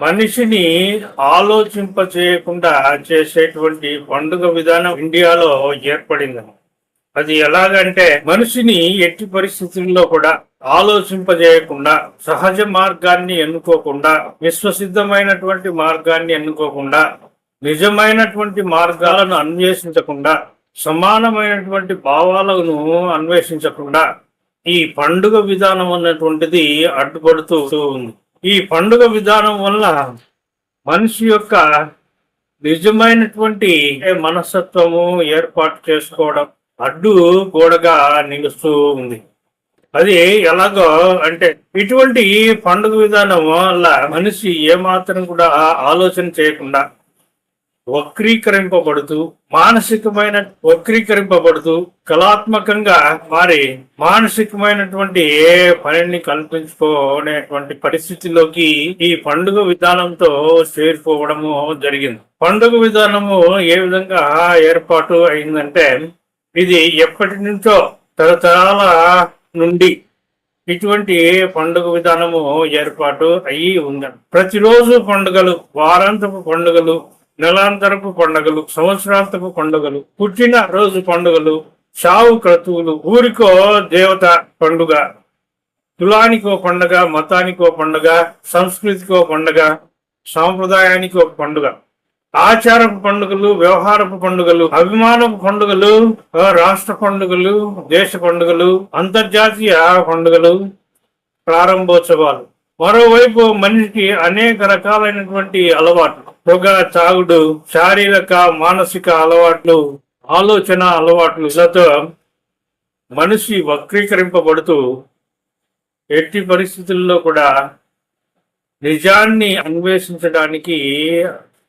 మనిషిని ఆలోచింప చేయకుండా చేసేటువంటి పండుగ విధానం ఇండియాలో ఏర్పడింది. అది ఎలాగంటే మనిషిని ఎట్టి పరిస్థితుల్లో కూడా ఆలోచింపజేయకుండా సహజ మార్గాన్ని ఎన్నుకోకుండా విశ్వసిద్ధమైనటువంటి మార్గాన్ని ఎన్నుకోకుండా నిజమైనటువంటి మార్గాలను అన్వేషించకుండా సమానమైనటువంటి భావాలను అన్వేషించకుండా ఈ పండుగ విధానం అన్నటువంటిది అడ్డుపడుతూ ఉంది. ఈ పండుగ విధానం వల్ల మనిషి యొక్క నిజమైనటువంటి మనస్తత్వము ఏర్పాటు చేసుకోవడం అడ్డు గోడగా నిలుస్తూ ఉంది. అది ఎలాగో అంటే ఇటువంటి పండుగ విధానం వల్ల మనిషి ఏమాత్రం కూడా ఆలోచన చేయకుండా వక్రీకరింపబడుతూ మానసికమైన వక్రీకరింపబడుతూ కళాత్మకంగా మారి మానసికమైనటువంటి ఏ పనిని కల్పించుకోనేటువంటి పరిస్థితిలోకి ఈ పండుగ విధానంతో చేరిపోవడము జరిగింది. పండుగ విధానము ఏ విధంగా ఏర్పాటు అయిందంటే ఇది ఎప్పటి నుంచో తరతరాల నుండి ఇటువంటి పండుగ విధానము ఏర్పాటు అయ్యి ఉందండి. ప్రతిరోజు పండుగలు వారాంతపు పండుగలు నెలాంతరపు పండుగలు సంవత్సరాంతపు పండుగలు పుట్టిన రోజు పండుగలు చావు క్రతువులు ఊరికో దేవత పండుగ కులానికో పండుగ మతానికో పండుగ సంస్కృతికో పండుగ సాంప్రదాయానికి ఒక పండుగ. ఆచారపు పండుగలు వ్యవహారపు పండుగలు అభిమానపు పండుగలు రాష్ట్ర పండుగలు దేశ పండుగలు అంతర్జాతీయ పండుగలు ప్రారంభోత్సవాలు. మరోవైపు మనిషికి అనేక రకాలైనటువంటి అలవాట్లు. పొగ తాగుడు శారీరక మానసిక అలవాట్లు ఆలోచన అలవాట్లు ఇలాతో మనిషి వక్రీకరింపబడుతూ ఎట్టి పరిస్థితుల్లో కూడా నిజాన్ని అన్వేషించడానికి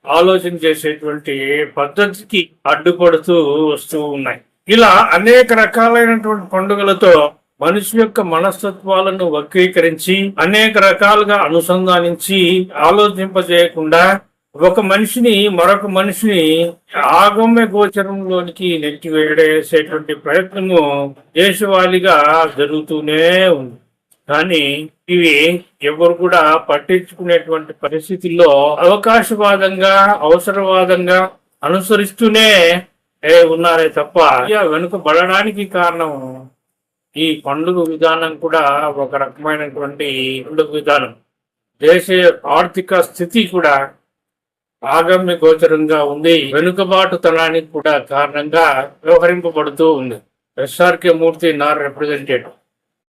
ఆలోచన చేసేటువంటి పద్ధతికి అడ్డుపడుతూ వస్తూ ఉన్నాయి. ఇలా అనేక రకాలైనటువంటి పండుగలతో మనిషి యొక్క మనస్తత్వాలను వక్రీకరించి అనేక రకాలుగా అనుసంధానించి ఆలోచింపజేయకుండా ఒక మనిషిని మరొక మనిషిని ఆగమ్య గోచరంలోనికి నెట్టివేడేసేటువంటి ప్రయత్నము దేశవాళిగా జరుగుతూనే ఉంది. కానీ ఇవి ఎవరు కూడా పట్టించుకునేటువంటి పరిస్థితుల్లో అవకాశవాదంగా అవసరవాదంగా అనుసరిస్తూనే ఉన్నారే తప్ప వెనుక వెనుకబడడానికి కారణం ఈ పండుగ విధానం కూడా ఒక రకమైనటువంటి పండుగ విధానం. దేశ ఆర్థిక స్థితి కూడా ఆగమ్య గోచరంగా ఉంది. వెనుకబాటుతనానికి కూడా కారణంగా వ్యవహరింపబడుతూ ఉంది. ఎస్ఆర్కే మూర్తి నార్ రిప్రజెంటేటివ్